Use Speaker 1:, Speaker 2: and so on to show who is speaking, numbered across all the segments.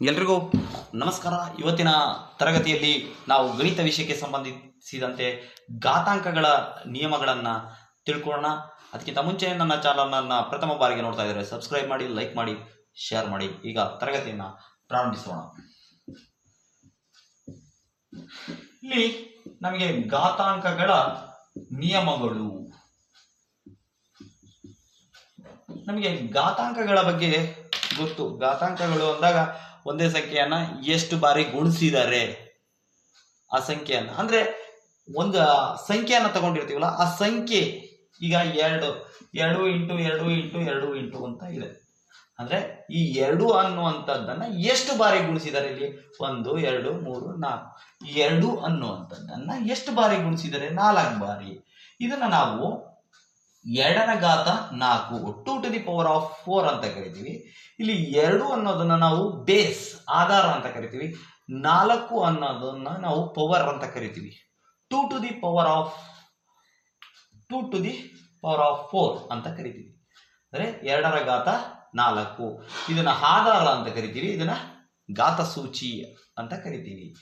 Speaker 1: ಎಲ್ರಿಗೂ ನಮಸ್ಕಾರ. ಇವತ್ತಿನ ತರಗತಿಯಲ್ಲಿ ನಾವು ಗಣಿತ ವಿಷಯಕ್ಕೆ ಸಂಬಂಧಿಸಿದಂತೆ ಘಾತಾಂಕಗಳ ನಿಯಮಗಳನ್ನು ತಿಳ್ಕೊಳ್ಳೋಣ. ಅದಕ್ಕಿಂತ ಮುಂಚೆ ನನ್ನ ಚಾನಲನ್ನು ಪ್ರಥಮ ಬಾರಿಗೆ ನೋಡ್ತಾ ಇದ್ದಾರೆ ಸಬ್ಸ್ಕ್ರೈಬ್ ಮಾಡಿ ಲೈಕ್ ಮಾಡಿ ಶೇರ್ ಮಾಡಿ. ಈಗ ತರಗತಿಯನ್ನು ಪ್ರಾರಂಭಿಸೋಣ. ಇಲ್ಲಿ ನಮಗೆ ಘಾತಾಂಕಗಳ ನಿಯಮಗಳು. ನಮಗೆ ಘಾತಾಂಕಗಳ ಬಗ್ಗೆ ಗೊತ್ತು. ಘಾತಾಂಕಗಳು ಅಂದಾಗ ಒಂದೇ ಸಂಖ್ಯೆಯನ್ನ ಎಷ್ಟು ಬಾರಿ ಗುಣಿಸಿದ್ದಾರೆ ಆ ಸಂಖ್ಯೆಯನ್ನ. ಅಂದ್ರೆ ಒಂದು ಸಂಖ್ಯೆಯನ್ನ ತಗೊಂಡಿರ್ತೀವಲ್ಲ, ಆ ಸಂಖ್ಯೆ ಈಗ ಎರಡು ಎರಡು ಇಂಟು ಎರಡು ಇಂಟು ಎರಡು ಇಂಟು ಅಂತ ಇದೆ. ಅಂದ್ರೆ ಈ ಎರಡು ಅನ್ನುವಂಥದ್ದನ್ನ ಎಷ್ಟು ಬಾರಿ ಗುಣಿಸಿದ್ದಾರೆ ಇಲ್ಲಿ? ಒಂದು, ಎರಡು, ಮೂರು, ನಾಲ್ಕು. ಎರಡು ಅನ್ನುವಂಥದ್ದನ್ನ ಎಷ್ಟು ಬಾರಿ ಗುಣಿಸಿದರೆ? ನಾಲ್ಕು ಬಾರಿ. ಇದನ್ನ ನಾವು ಎರಡನ ಘಾತ ನಾಲ್ಕು. Two to the power of four ಅಂತ ಕರಿತೀವಿ. ಇಲ್ಲಿ ಎರಡು ಅನ್ನೋದನ್ನ ನಾವು ಬೇಸ್ ಆಧಾರ ಅಂತ ಕರಿತೀವಿ. ನಾಲ್ಕು ಅನ್ನೋದನ್ನ ನಾವು ಪವರ್ ಅಂತ ಕರಿತೀವಿ. Two to the power of two to the power of four ಅಂತ ಕರಿತೀವಿ. ಅಂದರೆ ಎರಡರ ಘಾತ ನಾಲ್ಕು. ಇದನ್ನ ಆಧಾರ ಅಂತ ಕರಿತೀವಿ. ಇದನ್ನ ಘಾತ ಸೂಚಿ ಅಂತ ಕರಿತೀವಿ.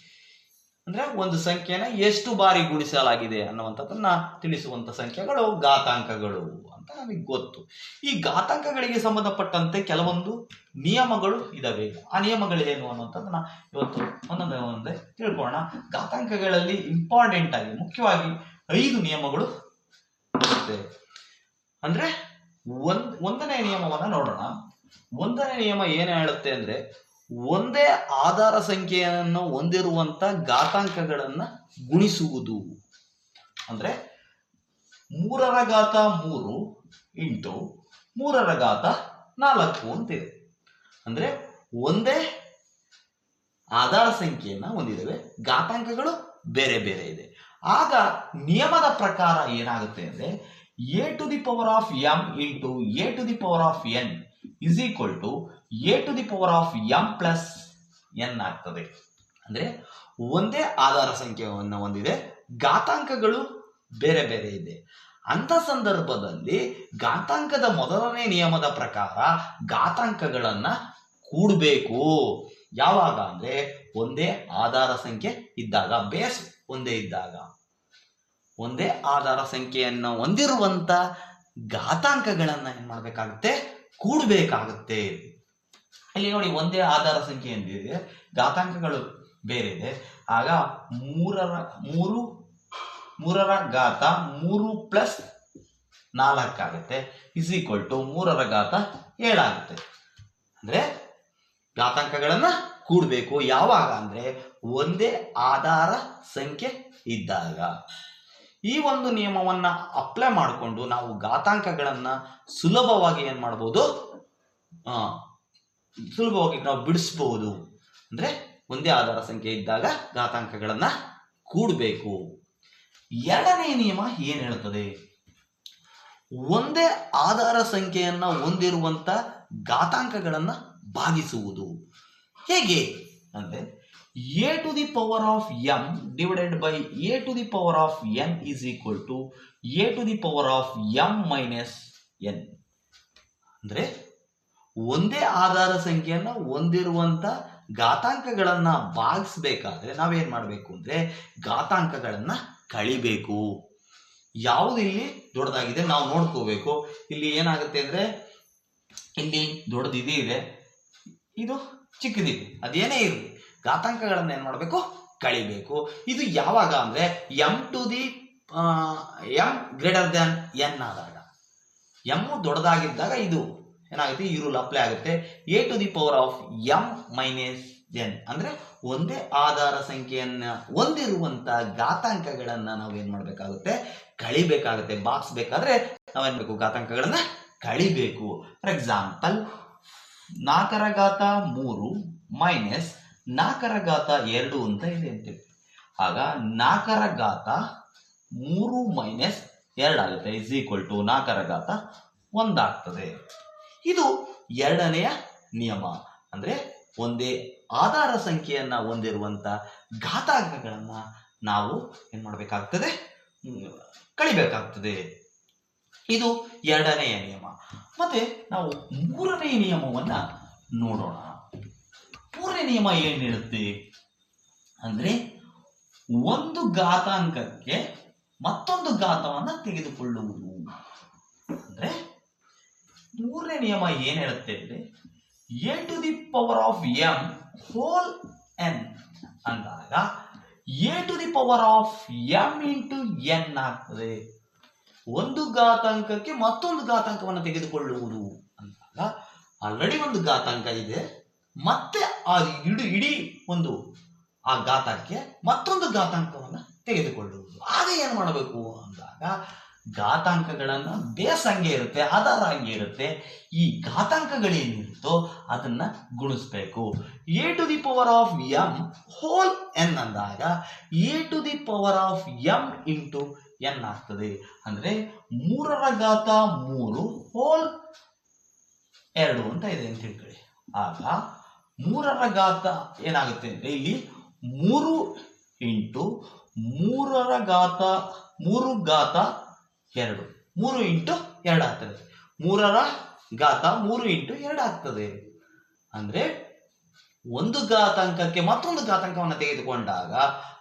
Speaker 1: ಅಂದ್ರೆ ಒಂದು ಸಂಖ್ಯೆನ ಎಷ್ಟು ಬಾರಿ ಗುಣಿಸಲಾಗಿದೆ ಅನ್ನುವಂಥದ್ದನ್ನ ತಿಳಿಸುವಂತ ಸಂಖ್ಯೆಗಳು, ಘಾತಾಂಕಗಳು ಅಂತ ನಮಗೆ ಗೊತ್ತು. ಈ ಘಾತಾಂಕಗಳಿಗೆ ಸಂಬಂಧಪಟ್ಟಂತೆ ಕೆಲವೊಂದು ನಿಯಮಗಳು ಇದಾವೆ. ಆ ನಿಯಮಗಳೇನು ಅನ್ನುವಂಥದ್ದನ್ನ ಇವತ್ತು ಒಂದೊಂದೇ ಒಂದೇ ತಿಳ್ಕೊಳ್ಳೋಣ. ಘಾತಾಂಕಗಳಲ್ಲಿ ಇಂಪಾರ್ಟೆಂಟ್ ಆಗಿ, ಮುಖ್ಯವಾಗಿ ಐದು ನಿಯಮಗಳು ಬರುತ್ತೆ ಅಂದ್ರೆ ಒಂದ್, ಒಂದನೇ ನಿಯಮವನ್ನ ನೋಡೋಣ. ಒಂದನೇ ನಿಯಮ ಏನು ಹೇಳುತ್ತೆ ಅಂದ್ರೆ ಒಂದೇ ಆಧಾರ ಸಂಖ್ಯೆಯನ್ನು ಹೊಂದಿರುವಂತ ಘಾತಾಂಕಗಳನ್ನ ಗುಣಿಸುವುದು. ಅಂದ್ರೆ ಮೂರರ ಘಾತ ಮೂರು ಇಂಟು ಮೂರರ ಘಾತ ನಾಲ್ಕು ಅಂತಿದೆ ಅಂದ್ರೆ ಒಂದೇ ಆಧಾರ ಸಂಖ್ಯೆಯನ್ನ ಹೊಂದಿದ್ದೇವೆ. ಘಾತಾಂಕಗಳು ಬೇರೆ ಬೇರೆ ಇದೆ. ಆಗ ನಿಯಮದ ಪ್ರಕಾರ ಏನಾಗುತ್ತೆ ಅಂದ್ರೆ a to the power of m into a to the power of n is equal to a to the power of m plus n ಆಗ್ತದೆ. ಅಂದ್ರೆ ಒಂದೇ ಆಧಾರ ಸಂಖ್ಯೆಯನ್ನು ಹೊಂದಿದೆ, ಘಾತಾಂಕಗಳು ಬೇರೆ ಬೇರೆ ಇದೆ. ಅಂತ ಸಂದರ್ಭದಲ್ಲಿ ಘಾತಾಂಕದ ಮೊದಲನೇ ನಿಯಮದ ಪ್ರಕಾರ ಘಾತಾಂಕಗಳನ್ನ ಕೂಡಬೇಕು. ಯಾವಾಗ ಅಂದ್ರೆ ಒಂದೇ ಆಧಾರ ಸಂಖ್ಯೆ ಇದ್ದಾಗ ಬೇಸ್ ಒಂದೇ ಇದ್ದಾಗ. ಒಂದೇ ಆಧಾರ ಸಂಖ್ಯೆಯನ್ನು ಹೊಂದಿರುವಂತ ಘಾತಾಂಕಗಳನ್ನ ಏನ್ ಮಾಡ್ಬೇಕಾಗುತ್ತೆ? ಕೂಡಬೇಕಾಗುತ್ತೆ. ಇಲ್ಲಿ ನೋಡಿ ಒಂದೇ ಆಧಾರ ಸಂಖ್ಯೆ ಎಂದಿದೆ. ಘಾತಾಂಕಗಳು ಬೇರೆ ಇದೆ ಆಗ ಮೂರರ, ಮೂರು, ಮೂರರ ಘಾತ ಮೂರು ಪ್ಲಸ್ ನಾಲ್ಕಾಗುತ್ತೆ. ಇಸ್ ಈಕ್ವಲ್ ಟು ಮೂರರ ಘಾತ ಏಳಾಗುತ್ತೆ. ಅಂದ್ರೆ ಘಾತಾಂಕಗಳನ್ನ ಕೂಡಬೇಕು. ಯಾವಾಗ? ಅಂದ್ರೆ ಒಂದೇ ಆಧಾರ ಸಂಖ್ಯೆ ಇದ್ದಾಗ. ಈ ಒಂದು ನಿಯಮವನ್ನ ಅಪ್ಲೈ ಮಾಡಿಕೊಂಡು ನಾವು ಘಾತಾಂಕಗಳನ್ನ ಸುಲಭವಾಗಿ ಏನು ಮಾಡ್ಬೋದು? ಸುಲಭವಾಗಿ ನಾವು ಬಿಡಿಸ್ಬೋದು. ಅಂದ್ರೆ ಒಂದೇ ಆಧಾರ ಸಂಖ್ಯೆ ಇದ್ದಾಗ ಘಾತಾಂಕಗಳನ್ನ ಕೂಡಬೇಕು. ಎರಡನೇ ನಿಯಮ ಏನು ಹೇಳುತ್ತದೆ ಒಂದೇ ಆಧಾರ ಸಂಖ್ಯೆಯನ್ನ ಹೊಂದಿರುವಂಥ ಘಾತಾಂಕಗಳನ್ನ ಭಾಗಿಸುವುದು. ಹೇಗೆ? ಅಂದ್ರೆ a to the power of m divided by a to the power of n is equal to a to the power of m minus n ಅಂದ್ರೆ ಒಂದೇ ಆಧಾರ ಸಂಖ್ಯೆಯನ್ನು ಹೊಂದಿರುವಂತ ಘಾತಾಂಕಗಳನ್ನ ಭಾಗಿಸ್ಬೇಕಾದ್ರೆ ನಾವೇನ್ ಮಾಡಬೇಕು ಅಂದ್ರೆ ಘಾತಾಂಕಗಳನ್ನ ಕಳಿಬೇಕು. ಯಾವುದು ಇಲ್ಲಿ ದೊಡ್ಡದಾಗಿದೆ ನಾವು ನೋಡ್ಕೋಬೇಕು. ಇಲ್ಲಿ ಏನಾಗುತ್ತೆ ಅಂದ್ರೆ ಇಲ್ಲಿ ದೊಡ್ಡದಿದೆ. ಇದೆ ಇದು ಚಿಕ್ಕದಿದೆ. ಅದೇನೇ ಇರಲಿ. ಘಾತಾಂಕಗಳನ್ನ ಏನು ಮಾಡಬೇಕು? ಕಳಿಬೇಕು. ಇದು ಯಾವಾಗ ಅಂದ್ರೆ m to the m greater than n ಆದಾಗ. ಎಂ ದೊಡ್ಡದಾಗಿದ್ದಾಗ ಇದು ಏನಾಗುತ್ತೆ? ಈ ರೂಲ್ ಅಪ್ಲೈ ಆಗುತ್ತೆ. A to the power of m minus n ಅಂದ್ರೆ ಒಂದೇ ಆಧಾರ ಸಂಖ್ಯೆಯನ್ನು ಹೊಂದಿರುವಂಥ ಘಾತಾಂಕಗಳನ್ನ ನಾವು ಮಾಡಬೇಕಾಗುತ್ತೆ? ಕಳಿಬೇಕಾಗುತ್ತೆ. ಬಾಕ್ಸ್ಬೇಕಾದ್ರೆ ನಾವೇನು ಬೇಕು ಘಾತಾಂಕಗಳನ್ನ ಕಳಿಬೇಕು. ಫಾರ್ ಎಕ್ಸಾಂಪಲ್ ನಾಲ್ಕರ ಘಾತ ಮೂರು ಮೈನಸ್ ನಾಲ್ಕರ ಘಾತ ಎರಡು ಅಂತ ಇದೆ ಅಂತೇಳಿ ಆಗ ನಾಲ್ಕರ ಘಾತ ಮೂರು ಮೈನಸ್ ಎರಡಾಗುತ್ತೆ ಇಸ್ ಈಕ್ವಲ್ ಟು ನಾಲ್ಕರ ಘಾತ ಒಂದಾಗ್ತದೆ. ಇದು ಎರಡನೆಯ ನಿಯಮ. ಅಂದ್ರೆ ಒಂದೇ ಆಧಾರ ಸಂಖ್ಯೆಯನ್ನ ಹೊಂದಿರುವಂಥ ಘಾತಾಂಕಗಳನ್ನ ನಾವು ಏನು ಮಾಡಬೇಕಾಗ್ತದೆ? ಕಳಿಬೇಕಾಗ್ತದೆ. ಇದು ಎರಡನೆಯ ನಿಯಮ. ಮತ್ತೆ ನಾವು ಮೂರನೆಯ ನಿಯಮವನ್ನ ನೋಡೋಣ. ಮೂರನೇ ನಿಯಮ ಏನು ಹೇಳುತ್ತೆ? ಅಂದ್ರೆ ಒಂದು ಘಾತಾಂಕಕ್ಕೆ ಮತ್ತೊಂದು ಘಾತವನ್ನ ತೆಗೆದುಕೊಳ್ಳುವುದು. ಅಂದ್ರೆ ಮೂರನೇ ನಿಯಮ ಏನ್ ಹೇಳುತ್ತೆ ಅಂದ್ರೆ a to the power of m whole n ಅಂದಾಗ a to the power of m into n ಆಗ್ತದೆ. ಒಂದು ಘಾತಾಂಕಕ್ಕೆ ಮತ್ತೊಂದು ಘಾತಾಂಕವನ್ನು ತೆಗೆದುಕೊಳ್ಳುವುದು ಅಂದಾಗ ಆಲ್ರೆಡಿ ಒಂದು ಘಾತಾಂಕ ಇದೆ. ಮತ್ತೆ ಆ ಇಡೀ ಇಡೀ ಒಂದು ಆ ಘಾತಕ್ಕೆ ಮತ್ತೊಂದು ಘಾತಾಂಕವನ್ನು ತೆಗೆದುಕೊಳ್ಳುವುದು. ಆಗ ಏನು ಮಾಡಬೇಕು ಅಂದಾಗ ಘಾತಾಂಕಗಳನ್ನು ಬೇಸ್ ಹಂಗೆ ಇರುತ್ತೆ ಆಧಾರ ಹಂಗೆ ಇರುತ್ತೆ. ಈ ಘಾತಾಂಕಗಳೇನಿರುತ್ತೋ ಅದನ್ನ ಗುಣಿಸ್ಬೇಕು. A to the power of m whole n ಅಂದಾಗ a to the power of m into n ಆಗ್ತದೆ. ಅಂದರೆ ಮೂರರ ಘಾತ ಮೂರು ಹೋಲ್ ಎರಡು ಅಂತ ಇದೆ ಅಂತ ತಿಳ್ಕೊಳ್ಳಿ ಆಗ ಮೂರರ ಘಾತ ಏನಾಗುತ್ತೆ ಅಂದರೆ ಇಲ್ಲಿ ಮೂರು ಇಂಟು ಮೂರರ ಘಾತ ಮೂರು ಘಾತ ಎರಡು. ಮೂರು ಇಂಟು ಎರಡು ಆಗ್ತದೆ. ಮೂರರ ಘಾತ ಮೂರು ಇಂಟು ಎರಡು ಆಗ್ತದೆ. ಅಂದ್ರೆ ಒಂದು ಘಾತಾಂಕಕ್ಕೆ ಮತ್ತೊಂದು ಘಾತಾಂಕವನ್ನು ತೆಗೆದುಕೊಂಡಾಗ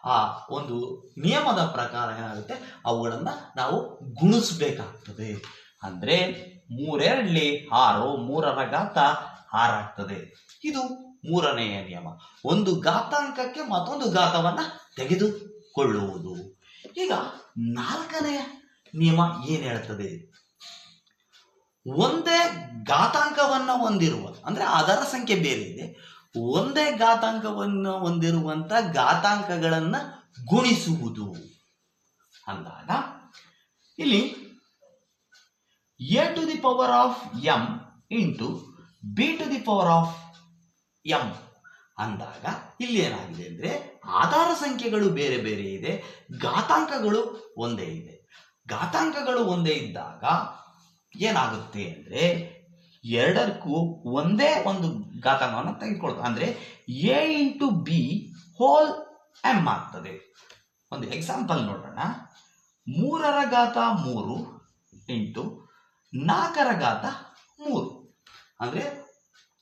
Speaker 1: ಆ ಒಂದು ನಿಯಮದ ಪ್ರಕಾರ ಏನಾಗುತ್ತೆ? ಅವುಗಳನ್ನು ನಾವು ಗುಣಿಸಬೇಕಾಗ್ತದೆ. ಅಂದ್ರೆ ಮೂರೆರಡ್ಲಿ ಆರು ಮೂರರ ಘಾತ ಆರಾಗ್ತದೆ ಇದು ಮೂರನೆಯ ನಿಯಮ. ಒಂದು ಘಾತಾಂಕಕ್ಕೆ ಮತ್ತೊಂದು ಘಾತವನ್ನ ತೆಗೆದುಕೊಳ್ಳುವುದು. ಈಗ ನಾಲ್ಕನೆಯ ನಿಯಮ ಏನ್ ಹೇಳ್ತದೆ? ಒಂದೇ ಘಾತಾಂಕವನ್ನ ಹೊಂದಿರುವ, ಅಂದ್ರೆ ಅದರ ಸಂಖ್ಯೆ ಬೇರೆ ಇದೆ. ಒಂದೇ ಘಾತಾಂಕವನ್ನು ಹೊಂದಿರುವಂತ ಘಾತಾಂಕಗಳನ್ನ ಗುಣಿಸುವುದು. ಅಂದಾಗ ಇಲ್ಲಿ a to the power of m into b to the power of m ಅಂದಾಗ ಇಲ್ಲಿ ಏನಾಗಿದೆ ಅಂದರೆ ಆಧಾರ ಸಂಖ್ಯೆಗಳು ಬೇರೆ ಬೇರೆ ಇದೆ, ಘಾತಾಂಕಗಳು ಒಂದೇ ಇದೆ. ಘಾತಾಂಕಗಳು ಒಂದೇ ಇದ್ದಾಗ ಏನಾಗುತ್ತೆ ಅಂದರೆ ಎರಡಕ್ಕೂ ಒಂದೇ ಒಂದು ಘಾತಾಂಕವನ್ನು ತೆಗೆದುಕೊಳ್ತದೆ ಅಂದರೆ a into b whole m ಆಗ್ತದೆ. ಒಂದು ಎಕ್ಸಾಂಪಲ್ ನೋಡೋಣ. ಮೂರರ ಘಾತ ಮೂರು ಇಂಟು ನಾಲ್ಕರ ಘಾತ ಮೂರು. ಅಂದ್ರೆ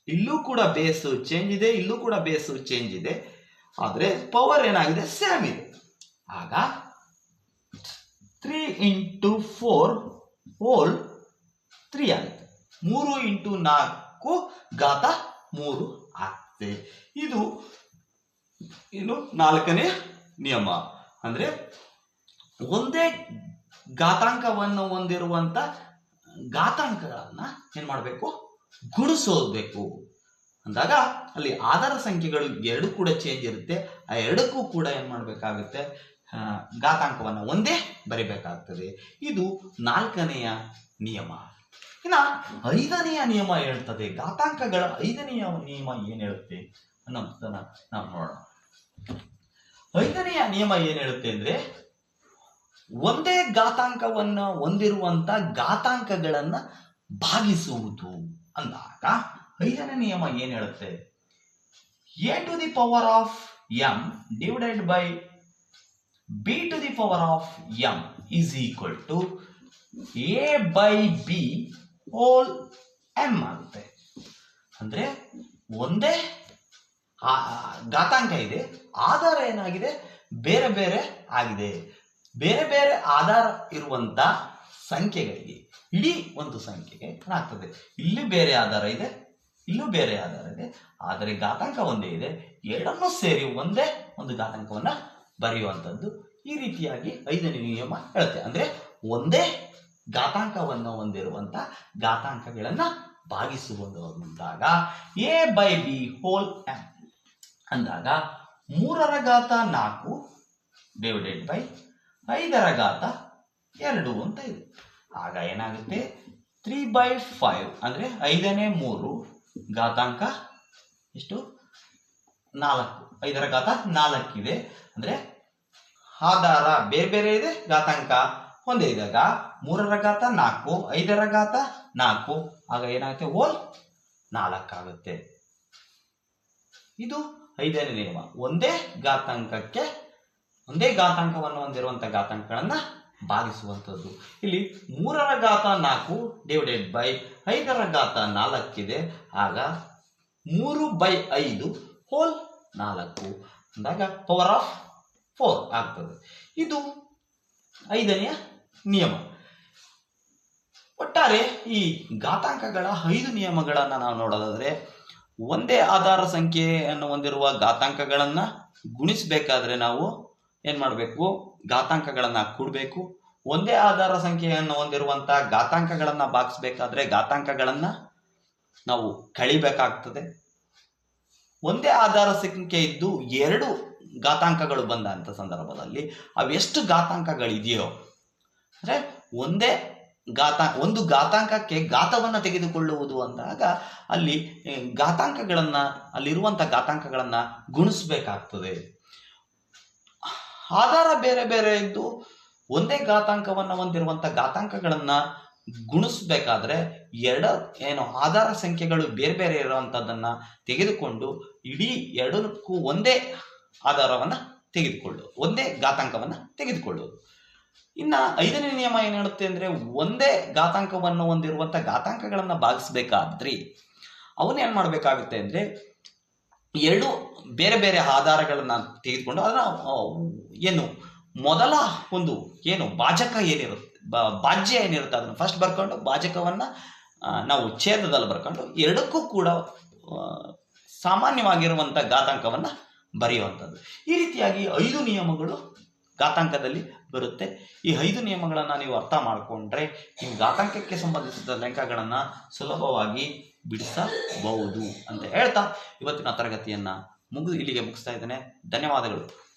Speaker 1: ಇಲ್ಲೂ ಕೂಡ ಬೇಸು ಚೇಂಜ್ ಇದೆ, ಇಲ್ಲೂ ಕೂಡ ಬೇಸು ಚೇಂಜ್ ಇದೆ. ಆದರೆ ಪವರ್ ಏನಾಗಿದೆ? ಸೇಮ್ ಇದೆ. ಆಗ three into four whole three ಆಗುತ್ತೆ. ಮೂರು ಇಂಟು ನಾಲ್ಕು ಘಾತ ಮೂರು ಆಗ್ತದೆ ಇದು ಇನ್ನು ನಾಲ್ಕನೇ ನಿಯಮ. ಅಂದರೆ ಒಂದೇ ಘಾತಾಂಕವನ್ನು ಹೊಂದಿರುವಂಥ ಘಾತಾಂಕಗಳನ್ನು ಏನು ಮಾಡಬೇಕು? ಗುಣಿಸೋದ್ಬೇಕು ಅಂದಾಗ ಅಲ್ಲಿ ಆಧಾರ ಸಂಖ್ಯೆಗಳು ಎರಡು ಕೂಡ ಚೇಂಜ್ ಇರುತ್ತೆ. ಆ ಎರಡಕ್ಕೂ ಕೂಡ ಏನ್ ಮಾಡಬೇಕಾಗುತ್ತೆ? ಘಾತಾಂಕವನ್ನು ಒಂದೇ ಬರಿಬೇಕಾಗ್ತದೆ. ಇದು ನಾಲ್ಕನೆಯ ನಿಯಮ. ಇನ್ನ ಐದನೆಯ ನಿಯಮ ಹೇಳ್ತದೆ. ಘಾತಾಂಕಗಳ ಐದನೆಯ ನಿಯಮ ಏನ್ ಹೇಳುತ್ತೆ? ಅನ್ನೋದನ್ನ ನಾವು ನೋಡೋಣ. ಐದನೆಯ ನಿಯಮ ಏನ್ ಹೇಳುತ್ತೆ ಅಂದ್ರೆ, ಒಂದೇ ಘಾತಾಂಕವನ್ನ ಹೊಂದಿರುವಂತ ಘಾತಾಂಕಗಳನ್ನ ಭಾಗಿಸುವುದು. ಅಂದಾಗ ಐದನೇ ನಿಯಮ ಏನ್ ಹೇಳುತ್ತೆ? A to the power of m divided by b to the power of m is equal to a by b whole m ಆಗುತ್ತೆ. ಅಂದ್ರೆ ಒಂದೇ ಘಾತಾಂಕ ಇದೆ, ಆಧಾರ ಏನಾಗಿದೆ? ಬೇರೆ ಬೇರೆ ಆಗಿದೆ. ಬೇರೆ ಬೇರೆ ಆಧಾರ ಇರುವಂತ ಸಂಖ್ಯೆಗಳಿಗೆ, ಇಡೀ ಒಂದು ಸಂಖ್ಯೆಗೆ ಆಗ್ತದೆ. ಇಲ್ಲಿ ಬೇರೆ ಆಧಾರ ಇದೆ, ಇಲ್ಲೂ ಬೇರೆ ಆಧಾರ ಇದೆ. ಆದರೆ ಘಾತಾಂಕ ಒಂದೇ ಇದೆ. ಎರಡನ್ನೂ ಸೇರಿ ಒಂದೇ ಒಂದು ಘಾತಾಂಕವನ್ನ ಬರೆಯುವಂಥದ್ದು ಈ ರೀತಿಯಾಗಿ ಐದನೇ ನಿಯಮ ಹೇಳುತ್ತೆ. ಅಂದ್ರೆ ಒಂದೇ ಘಾತಾಂಕವನ್ನು ಹೊಂದಿರುವಂತ ಘಾತಾಂಕಗಳನ್ನ ಭಾಗಿಸುವುದು ಅಂದಾಗ a by b whole m ಅಂದಾಗ ಮೂರರ ಘಾತ ನಾಲ್ಕು ಡಿವೈಡೆಡ್ ಬೈ ಐದರ ಘಾತ ಎರಡು ಅಂತ ಇದೆ. ಆಗ ಏನಾಗುತ್ತೆ? ತ್ರೀ ಬೈ ಫೈವ್ ಅಂದರೆ ಐದನೇ ಮೂರು ಘಾತಾಂಕ ಎಷ್ಟು? ನಾಲ್ಕು. ಐದರ ಘಾತ ನಾಲ್ಕಿದೆ. ಅಂದರೆ ಆಧಾರ ಬೇರೆ ಬೇರೆ ಇದೆ, ಘಾತಾಂಕ ಒಂದೇ ಇದಾಗ ಮೂರರ ಘಾತ ನಾಲ್ಕು, ಐದರ ಘಾತ ನಾಲ್ಕು. ಆಗ ಏನಾಗುತ್ತೆ? ಓಲ್ ನಾಲ್ಕಾಗುತ್ತೆ. ಇದು ಐದನೇ ನಿಯಮ. ಒಂದೇ ಘಾತಾಂಕಕ್ಕೆ, ಒಂದೇ ಘಾತಾಂಕವನ್ನು ಹೊಂದಿರುವಂಥ ಘಾತಾಂಕಗಳನ್ನ ಭಾಗಿಸುವಂಥದ್ದು ಇಲ್ಲಿ ಮೂರರ ಘಾತ ನಾಲ್ಕು ಡಿವೈಡೆಡ್ ಬೈ ಐದರ ಘಾತ ನಾಲ್ಕಿದೆ. ಆಗ ಮೂರು ಬೈ ಐದು ಹೋಲ್ ನಾಲ್ಕು. ಅಂದಾಗ ಪವರ್ ಆಫ್ ಫೋರ್ ಆಗ್ತದೆ. ಇದು ಐದನೆಯ ನಿಯಮ. ಒಟ್ಟಾರೆ ಈ ಘಾತಾಂಕಗಳ ಐದು ನಿಯಮಗಳನ್ನು ನಾವು ನೋಡೋದಾದ್ರೆ, ಒಂದೇ ಆಧಾರ ಸಂಖ್ಯೆಯನ್ನು ಹೊಂದಿರುವ ಘಾತಾಂಕಗಳನ್ನು ಗುಣಿಸಬೇಕಾದ್ರೆ ನಾವು ಏನು ಮಾಡಬೇಕು? ಘಾತಾಂಕಗಳನ್ನು ಕೂಡಬೇಕು. ಒಂದೇ ಆಧಾರ ಸಂಖ್ಯೆಯನ್ನು ಹೊಂದಿರುವಂಥ ಘಾತಾಂಕಗಳನ್ನು ಬಾಕ್ಸ್ಬೇಕಾದ್ರೆ ಘಾತಾಂಕಗಳನ್ನು ನಾವು ಕಳಿಬೇಕಾಗ್ತದೆ. ಒಂದೇ ಆಧಾರ ಸಂಖ್ಯೆ ಇದ್ದು ಎರಡು ಘಾತಾಂಕಗಳು ಬಂದಂಥ ಸಂದರ್ಭದಲ್ಲಿ ಅವೆಷ್ಟು ಘಾತಾಂಕಗಳಿದೆಯೋ, ಅಂದರೆ ಒಂದೇ ಘಾತ, ಒಂದು ಘಾತಾಂಕಕ್ಕೆ ಘಾತವನ್ನು ತೆಗೆದುಕೊಳ್ಳುವುದು ಅಂದಾಗ ಅಲ್ಲಿ ಘಾತಾಂಕಗಳನ್ನು ಅಲ್ಲಿರುವಂಥ ಘಾತಾಂಕಗಳನ್ನು ಗುಣಿಸ್ಬೇಕಾಗ್ತದೆ. ಆಧಾರ ಬೇರೆ ಬೇರೆ ಇದ್ದು ಒಂದೇ ಘಾತಾಂಕವನ್ನು ಹೊಂದಿರುವಂಥ ಘಾತಾಂಕಗಳನ್ನು ಗುಣಿಸ್ಬೇಕಾದ್ರೆ ಎರಡ ಏನು ಆಧಾರ ಸಂಖ್ಯೆಗಳು ಬೇರೆ ಬೇರೆ ಇರುವಂಥದ್ದನ್ನು ತೆಗೆದುಕೊಂಡು ಇಡೀ ಎರಡಕ್ಕೂ ಒಂದೇ ಆಧಾರವನ್ನು ತೆಗೆದುಕೊಳ್ಳು ಒಂದೇ ಘಾತಾಂಕವನ್ನ ತೆಗೆದುಕೊಳ್ಳೋದು. ಇನ್ನು ಐದನೇ ನಿಯಮ ಏನು ಹೇಳುತ್ತೆ ಅಂದರೆ ಒಂದೇ ಘಾತಾಂಕವನ್ನು ಹೊಂದಿರುವಂಥ ಘಾತಾಂಕಗಳನ್ನು ಭಾಗಿಸ್ಬೇಕಾದ್ರಿ ಅವನ್ನೇನು ಮಾಡಬೇಕಾಗುತ್ತೆ ಅಂದರೆ ಎರಡು ಬೇರೆ ಬೇರೆ ಆಧಾರಗಳನ್ನು ತೆಗೆದುಕೊಂಡು ಅದರ ಏನು ಮೊದಲ ಒಂದು ಏನು ಭಾಜಕ ಏನಿರುತ್ತೆ ಭಾಜ್ಯ ಏನಿರುತ್ತೆ ಅದನ್ನು ಫಸ್ಟ್ ಬರ್ಕೊಂಡು ಭಾಜಕವನ್ನು ನಾವು ಛೇದದಲ್ಲಿ ಬರ್ಕೊಂಡು ಎರಡಕ್ಕೂ ಕೂಡ ಸಾಮಾನ್ಯವಾಗಿರುವಂಥ ಘಾತಾಂಕವನ್ನು ಬರೆಯುವಂಥದ್ದು. ಈ ರೀತಿಯಾಗಿ ಐದು ನಿಯಮಗಳು ಘಾತಾಂಕದಲ್ಲಿ ಬರುತ್ತೆ. ಈ ಐದು ನಿಯಮಗಳನ್ನು ನೀವು ಅರ್ಥ ಮಾಡಿಕೊಂಡ್ರೆ ನಿಮ್ಮ ಘಾತಾಂಕಕ್ಕೆ ಸಂಬಂಧಿಸಿದ ಲೆಕ್ಕಗಳನ್ನು ಸುಲಭವಾಗಿ ಬಿಡಿಸಬಹುದು ಅಂತ ಹೇಳ್ತಾ ಇವತ್ತಿನ ತರಗತಿಯನ್ನು ಮುಗಿದು ಇಲ್ಲಿಗೆ ಮುಗಿಸ್ತಾ ಇದ್ದೇನೆ. ಧನ್ಯವಾದಗಳು.